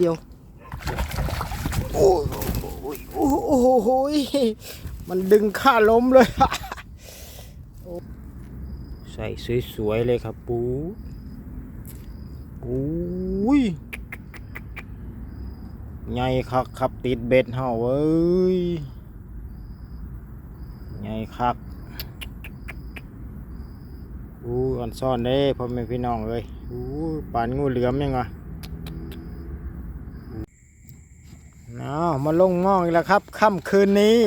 เดียว โอ้ยโอ้โอ้ยโอ้ยโอ้ยมันดึงข้าล้มเลยใส่สวยๆเลยครับปูปูยใหญ่คักครับติดเบ็ดเห่าเอ้ยใหญ่คักอู้อ่อนซ่อนเด้พ่อแม่พี่น้องเลยอู้ปานงูเหลือมยังไง อามาลงมองอีกแล้วครับค่ำคืนนี้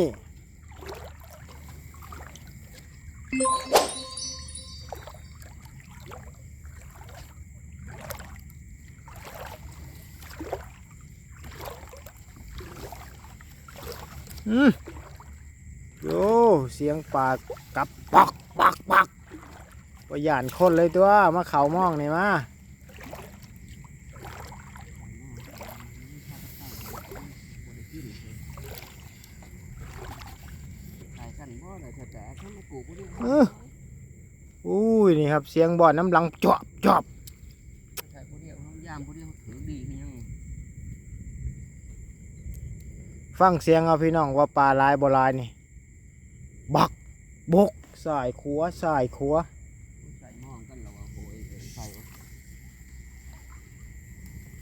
อืมโยเสียงปากกับปักปักปักประหยานคนเลยตัว มาเขามองนี่มา ขายกันบ่ได้แต่แต่ เขามาปลูกพวกนี้เอออุ้ยนี่ครับเสียงบ่อนน้ำหลังจอบจอบใช่พวกเดียวเขายามพวกเดียวเขาถือดีคือยังฟังเสียงเอาพี่น้องว่าปลาลายบ่ลายนี่บักบกสายขัวสายขัวใส่หม้อกันแล้วว่าโอ้ยใส่วะ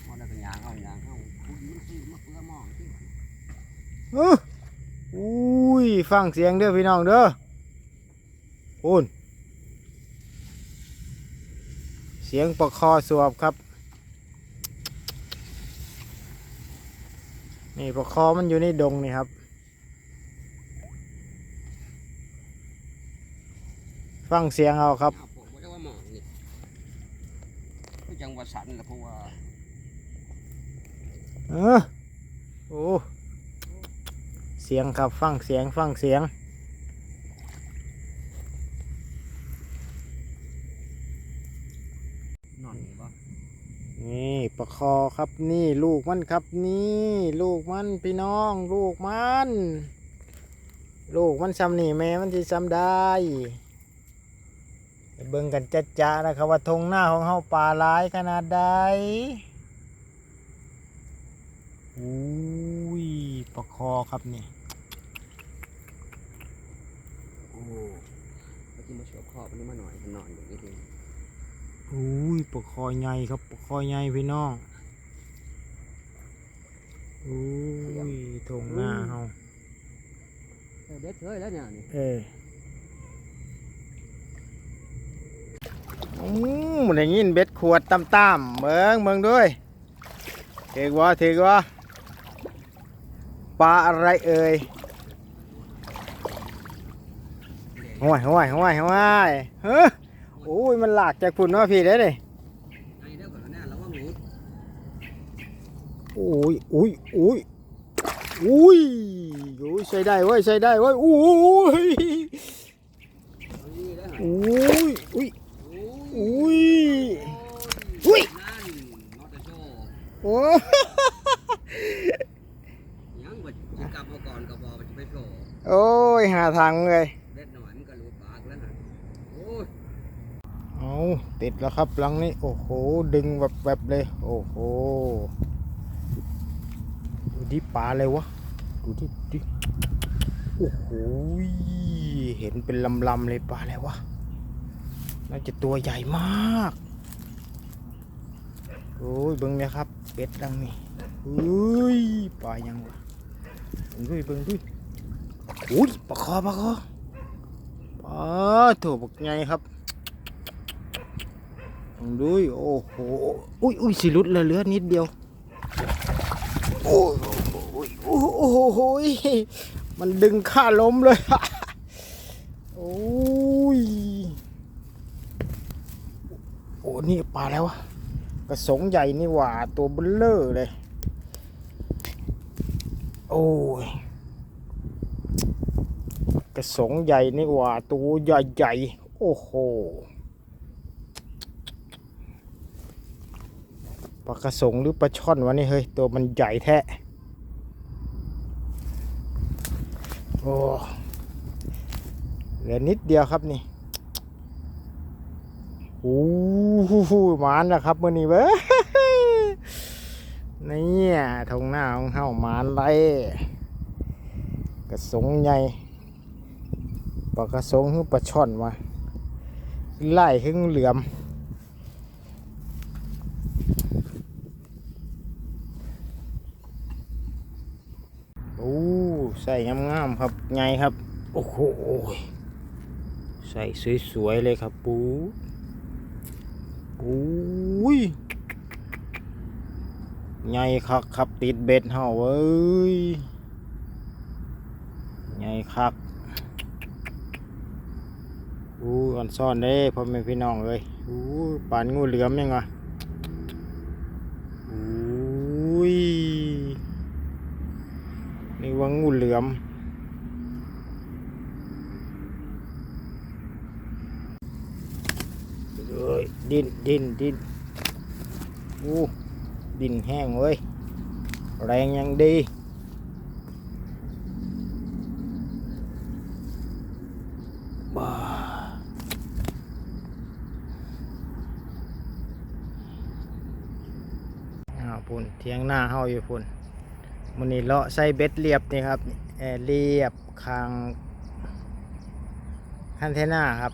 หม้อแล้วก็ยางเอายางเอ ฟังเสียงเด้อพี่น้องเด้อพูนเสียงประคอสวบครับ นี่ประคอมันอยู่ในดงนี่ครับ ฟังเสียงเอาครับเอาผมว่าจะว่าหม้อนี่คือจังหวัดสันละเพราะว่าเออโอ้เสียงครับ ฟังเสียง ฟังเสียงนอนนี่บ่นี่ประคอครับนี่ลูกมันครับนี่ลูกมันพี่น้อง ลูกมัน ลูกมันซ้ำนี่แม่มันที่ซ้ำได้ไปเบิ่งกันจัดจ้านะครับว่าทงหน้าของเฮาป่าหลายขนาดใดอุ้ยประคอครับนี่ โอ้ เขาจะมาชอบคอบอันนี้มาหน่อยมันนอนอย่างนี้เองอุ้ยปลาคอใหญ่ครับปลาคอใหญ่พี่น้องอุ้ยทงหน้าเฮาเออเด็ดเฮ้ยแล้วเนี่ยนี่เอออืมได้ยินเบ็ดขวดตำตามๆเบิ่งเบิ่งด้วยถือว่าถือว่าปลาอะไรเอ่ย ห้วยห้วยห้วยห้วยเฮ้อโอ้ยมันหลากจากฝุ่นมาพี่ได้เลยไอ้เด้อก่อนนะระวังหนูอุ้ยอุ้ยอุ้ยอุ้ยอุ้ยใช้ได้เว้ยใช้ได้เว้ยอุ้ยเอานี่เด้ออุ้ยอุ้ยโอ้ยอุ้ยอุ้ยนั่นนอตโชโอ้ยังบ่จะกลับมาก่อนก็บอกว่าจะไปโผล่โอ้ยหาทางเลยเด็ดหน่อยมันก็รู้ปากแล้วนะโอ้ย เอา ติดแล้วครับหลังนี้โอ้โห ดึงแบบแบบเลย โอ้โห ดูดิปลาเลยวะ ดูดิดูดิโอ้โห เห็นเป็นลำๆเลยปลาอะไรวะ น่าจะตัวใหญ่มากโอ้ยเบิ้งเนี่ยครับเป็ดดังนี่เฮ้ยปลายังวะเบิ้งด้วยเบิ้งด้วยอุ้ยปลาคอปลาคอปลาถั่วบกไงครับ ดูโอ้โห อุ้ยอุ้ยสิลุดเลยเหลือนิดเดียว โอ้ยโอ้โอ้โหมันดึงข้าล้มเลย โอ้ย โอ้นี่ปลาแล้วะกระสงใหญ่นี่หว่าตัวเบลเลอร์เลย โอ้ย กระสงใหญ่นี่หว่าตัวใหญ่ๆโอ้โห ลากระสงหรือปลาช่อนวะนี่เฮ้ยตัวมันใหญ่แท้โอ้เหลือนิดเดียวครับนี่โอ้โหมานนะครับมื่อนี้เว้ยนี่ทงหน้าของเฮาหมานไรกระสงใหญ่ปลากระสงคือปลาช่อนวะไล่ขึ้นเหลือม โอ้ ใส่งามๆครับไงครับ โอ้โหใส่สวยๆเลยครับปูปูยไงคักครับติดเบ็ดเฮาเอ้ยไงคักอู้อันซ่อนเด้พ่อแม่พี่น้องเลยอู้ปานงูเหลือมยังไงอู้ย นี่ว่างูเหลือ มเอ้ยดินดินดินอู้ดินแห้งเว้ย แรงยังดีบ้าอ้าวพุ่นเทียงหน้าเฮาอยู่พุ่นมันนี่เลาะใส่เบ็ดเรียบนี่ครับ เรียบคางคันเทน่าครับ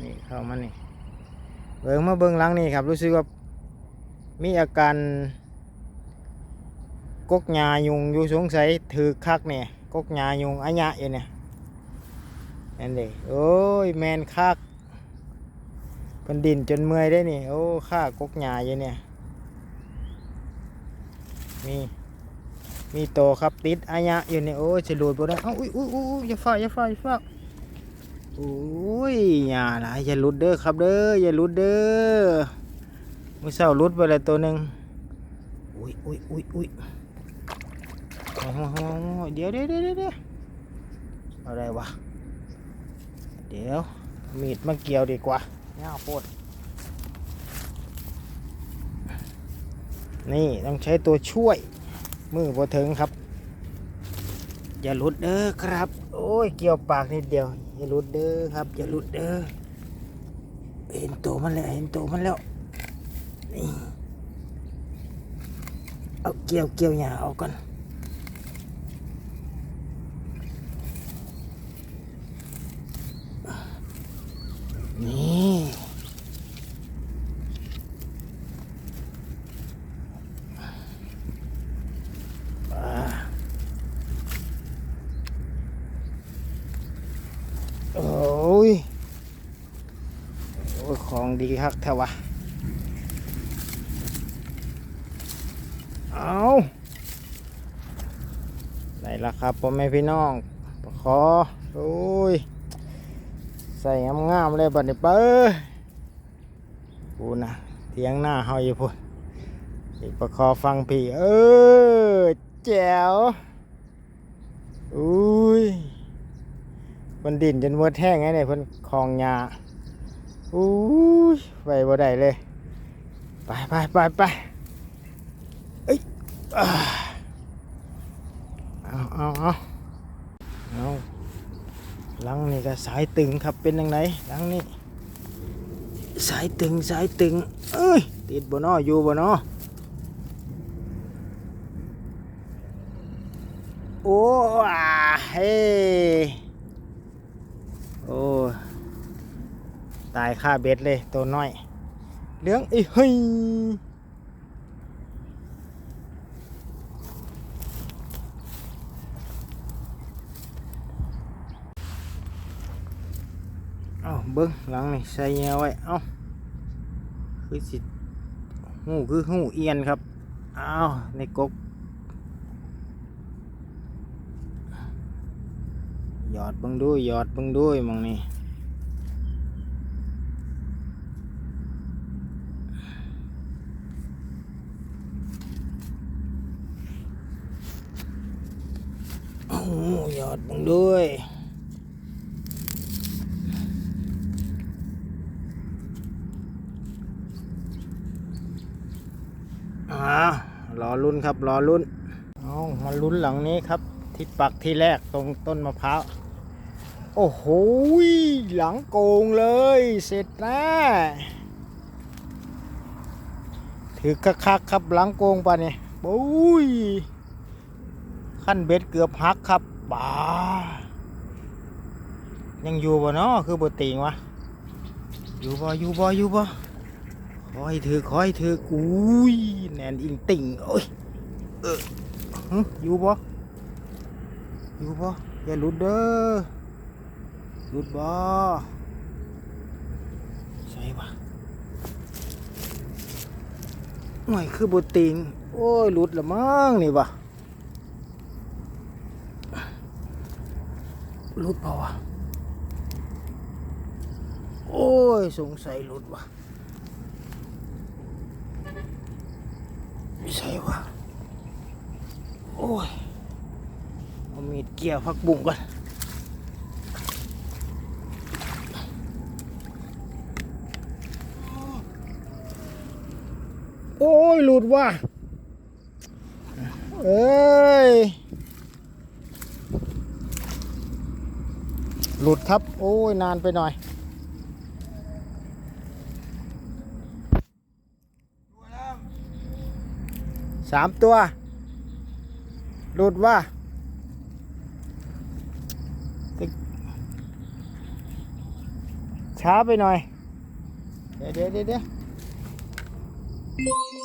นี่เข้ามานี่เบิ่งมาเบิ่งหลังนี่ครับ รู้สึกว่ามีอาการกกหยายุงอยู่สงสัยถือคักเนี่ยกกหยายุงอัญญะอยู่เนี่ยนั่นเด้โอ้ยแมนคักเป็นดินจนเมื่อยได้นี่โอ้ข้ากกหยาอยู่เนี่ยมี มีโตครับติดอายะอยู่เนี่โอ้ยจะหลุดบ่ได้เอ้าอุ้ยอุ้ยอุ้ยอย่าฟ้าอย่าฟ้าอย่าฟ้าโอ้ยอย่าลายอย่าหลุดเด้อครับเด้ออย่าหลุดเด้อมือเศร้าหลุดไปเลยตัวหนึ่งอุ้ยอุ้ยอุ้ยอุ้ยโอ้โหเดี๋ยวเดี๋ยวเดี๋ยวเดี๋ยวอะไรวะเดี๋ยวมีดมาเกี่ยวดีกว่าย่าโพดนี่ต้องใช้ตัวช่วย มือพอถึงครับ อย่าหลุดเด้อครับ โอ้ยเกี่ยวปากนิดเดียว อย่าหลุดเด้อครับ อย่าหลุดเด้อเห็นตัวมันแล้วเห็นตัวมันแล้วนี่เอาเกี่ยวเกี่ยวหยาเอาก่อนอ่าโอ้ยโอ้ย ของดีครับแถวะเอาได้ละครับพ่อแม่พี่น้องขอโอ้ย ใส่งามๆเลยบัดนี้เป้อพูนะเทียงหน้าเฮาอยู่พุ่นอีกประคอฟังพี่ เออแจ๋วอุ้ยเพิ่นดินจนหมดแห้งไงเนี่ยเพิ่นคลองหญ้า อุ้ยไปบ่ได้เลย ไปไปไปไปเอ้ยอ่าเอาเอาเอาเอาหลังนี่ก็สายตึงครับเป็นยังไงหลังนี่สายตึงสายตึง เอ้ย ติดบ่นออยู่บ่นอโอ้เฮ้โอ้ ตายค่าเบ็ดเลยตัวน้อยเหลืองอีเฮ้ยเอาเบิ้งหลังนี่ใส่แยไว้เอาคือสิหูคือหูเอียนครับเอาในกกหยอดเบังด้วยหยอดเบังด้วยมองนี่โอ้ หยอดเบังด้วยอ่ารอลุ้นครับรอลุ้นเอามาลุ้นหลังนี้ครับ ที่ปักที่แรกตรงต้นมะพร้าวโอ้โหหลังโกงเลย เสร็จแล้วถือคักๆครับหลังโกงปะเนี่ยโปบุ้ยขั้นเบ็ดเกือบหักครับ บ้ายังอยู่บ่เนาะคือบ่ติงวะอยู่บ่อยู่บ่อยู่บ่ขอให้ถือขอให้ถืออุ้ยแนนอิงติ่งโอ้ยเออหึอยู่บ่อยู่บ่อย่าหลุดเด้อหลุดบ่ใช่ปะโอ้ยคือบ่ติงโอ้ยหลุดละมั้งนี่บ่ หลุดเปล่าวะ โอ้ย สงสัยหลุดวะไม่ใช่วะโอ้ยเอามีดเกี่ยวพักบุ้งก่อนโอ้ยหลุดว่ะ เอ้ย หลุดครับ โอ้ย นานไปหน่อยสามตัว หลุดว่าช้าไปหน่อย เดี๋ยวเดี๋ยวเดี๋ยว